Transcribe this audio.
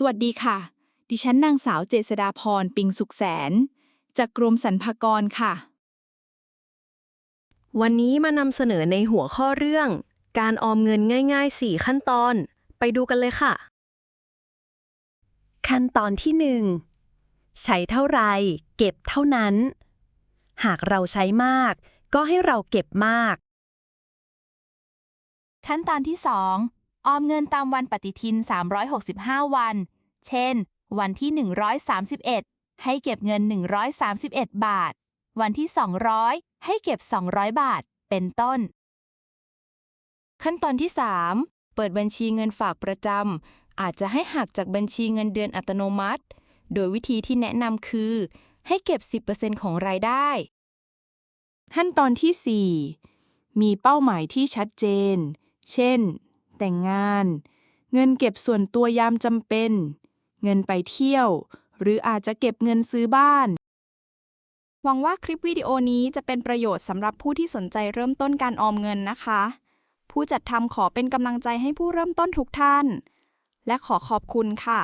สวัสดีค่ะ ดิฉันนางสาวเจษดาพรปิงสุขแสน จากกรมสรรพากรค่ะ วันนี้มานำเสนอในหัวข้อเรื่อง การออมเงินง่าย ๆ 4 ขั้นตอน ไปดูกันเลยค่ะ ขั้นตอนที่ 1 ใช้เท่าไร เก็บเท่านั้น หากเราใช้มาก ก็ให้เราเก็บมาก ขั้นตอนที่ 2 ออมเงินตามวันปฏิทิน 365 วัน เช่น วันที่ 131 ให้เก็บเงิน 131 บาท วันที่ 200 ให้เก็บ 200 บาท เป็นต้น ขั้นตอนที่ 3 เปิดบัญชีเงินฝากประจำ อาจจะให้หักจากบัญชีเงินเดือนอัตโนมัติ โดยวิธีที่แนะนำคือ ให้เก็บ 10%ของรายได้ ขั้นตอนที่ 4 มีเป้าหมายที่ชัดเจน เช่น แต่งงาน เงินเก็บส่วนตัวยามจำเป็น เงินไปเที่ยว หรืออาจจะเก็บเงินซื้อบ้าน หวังว่าคลิปวิดีโอนี้จะเป็นประโยชน์สำหรับผู้ที่สนใจเริ่มต้นการออมเงินนะคะ ผู้จัดทำขอเป็นกำลังใจให้ผู้เริ่มต้นทุกท่าน และขอขอบคุณค่ะ